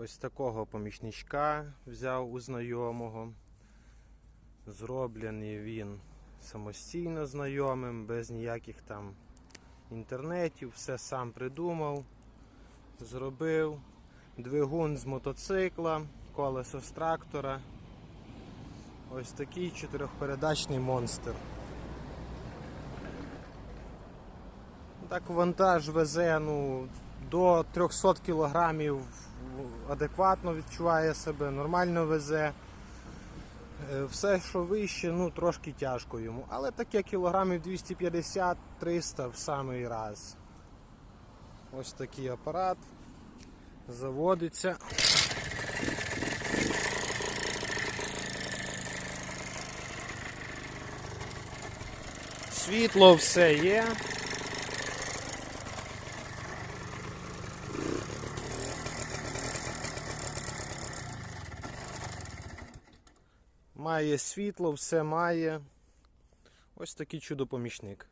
Ось такого помічничка взяв у знайомого. Зроблений він самостійно знайомим, без ніяких там інтернетів, все сам придумав, зробив. Двигун з мотоцикла, колесо з трактора. Ось такий чотирьохпередачний монстр. Так вантаж везе ну, до 300 кілограмів адекватно відчуває себе, нормально везе. Е, Все, що вище, ну трошки тяжко йому. Але таке кілограмів 250-300 в самий раз. Ось такий апарат. Заводиться. Світло все є. Має світло, все має. Ось такий чудо-помічник.